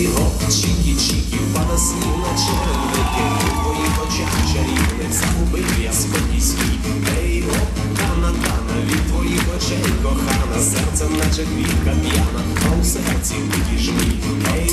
Ей, гоп, чікі-чікі, пада сніг на черевики, у твоїх очах чарівних загубив я спокій свій. Ей, о, дана, дана, від твоїх очей кохана, серце наче квітка п'яна, а у серці жмій. Ей,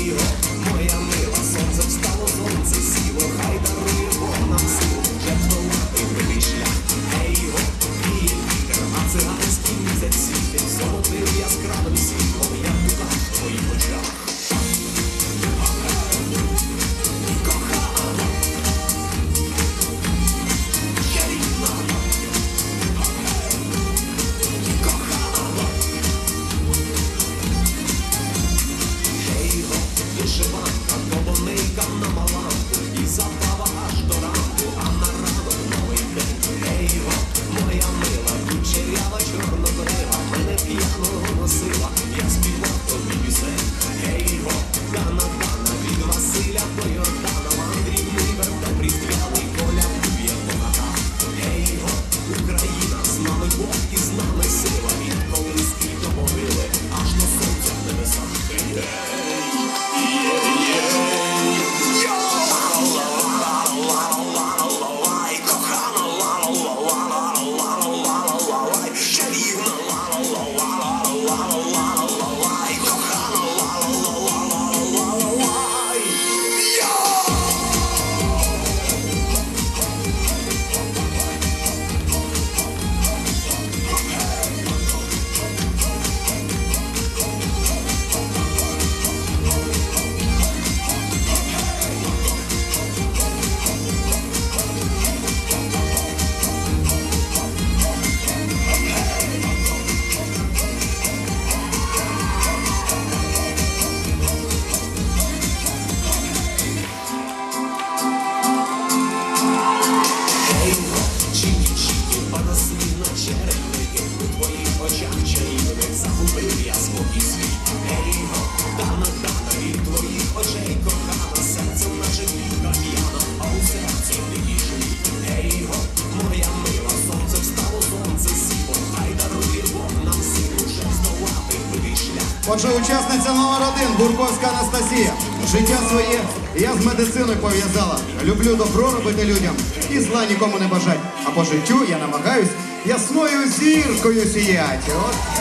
Отже, учасниця номер один Бурковська Анастасія. Життя своє я з медициною пов'язала. Люблю добро робити людям і зла нікому не бажать. А по життю я намагаюсь ясною зіркою сіяти.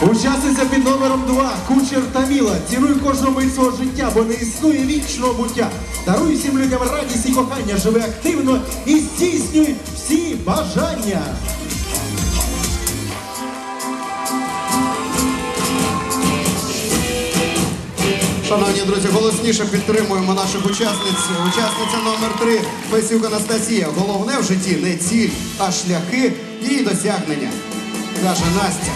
Учасниця під номером 2 Кучер Таміла. Цінуй кожну мить свого життя, бо не існує вічного буття. Даруй всім людям радість і кохання, живи активно і здійснюй всі бажання. Шановні друзі, голосніше підтримуємо наших учасниць. Учасниця номер три Фесюк Анастасія. Головне в житті не ціль, а шляхи її досягнення. Каже Настя.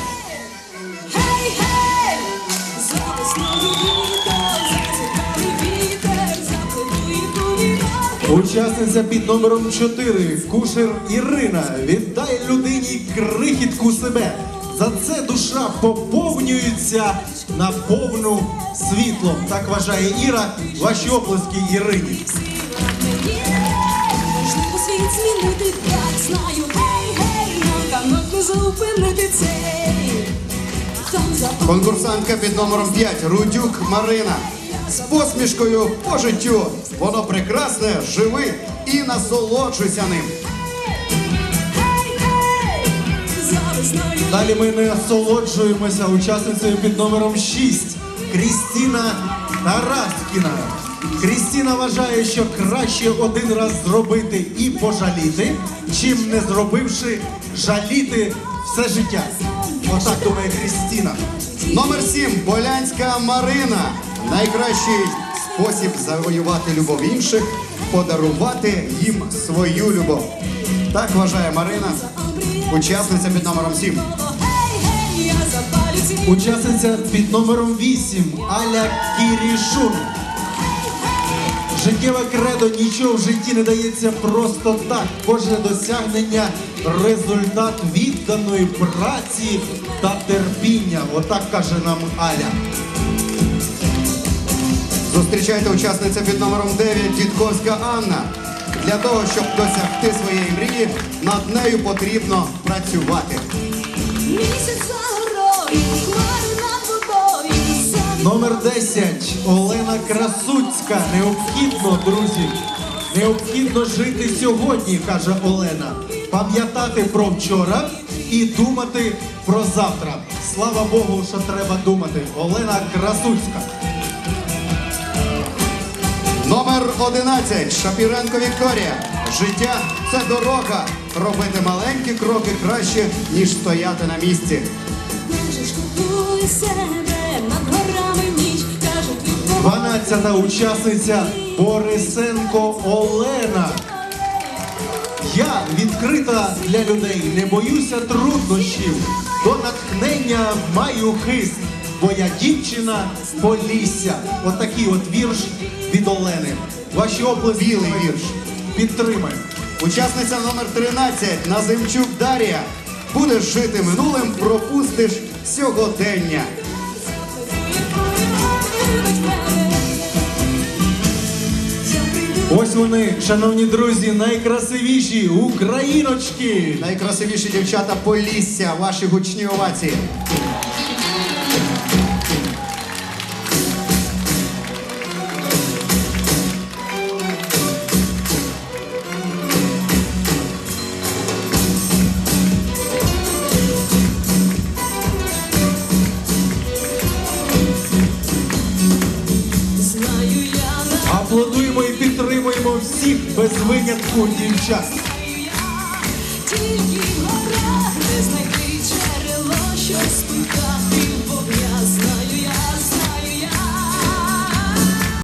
Учасниця під номером 4 Кушер Ірина. Віддай людині крихітку себе. За це душа поповнюється на повну світлом. Так вважає Іра. Ваші оплески Ірині. Можливо, світ змінити, так знаю. Гей, гей, на канок не зупинити цей. Конкурсантка під номером 5 Рудюк Марина. З посмішкою по життю. Воно прекрасне, живи і насолоджуйся ним. Далі ми насолоджуємося учасницею під номером 6 Крістіна Тараскіна. Крістіна вважає, що краще один раз зробити і пожаліти, чим не зробивши жаліти все життя. Отак думає Крістіна. Номер 7 Полянська Марина. Найкращий спосіб завоювати любов інших подарувати їм свою любов. Так вважає Марина, учасниця під номером 7. Гей, гей, я запалю ці Учасниця під номером 8 Аля Кірішун. Життєве кредо нічого в житті не дається просто так. Кожне досягнення результат відданої праці та терпіння. Отак каже нам Аля. Зустрічайте учасниця під номером 9 Дідковська Анна. Для того, щоб досягти своєї мрії, над нею потрібно працювати. Місяць за горою, над Номер 10. Олена Красуцька. Необхідно, друзі. Необхідно жити сьогодні, каже Олена. Пам'ятати про вчора і думати про завтра. Слава Богу, що треба думати. Олена Красуцька. Номер 11. Шапіренко Вікторія. Життя це дорога. Робити маленькі кроки краще, ніж стояти на місці. 12-та учасниця Борисенко Олена. Я відкрита для людей, не боюся труднощів. До натхнення маю хист, бо я дівчина Полісся. Отакий от вірш від Олени. Ваші. Білий вірш. Підтримаємо. Учасниця номер 13 Назимчук Дар'я. Будеш жити минулим, пропустиш сьогодення. Ось вони, шановні друзі, найкрасивіші україночки. Найкрасивіші дівчата Полісся. Ваші гучні овації. Без винятку дівчат. тільки гора, де знайти джерело, що спитати.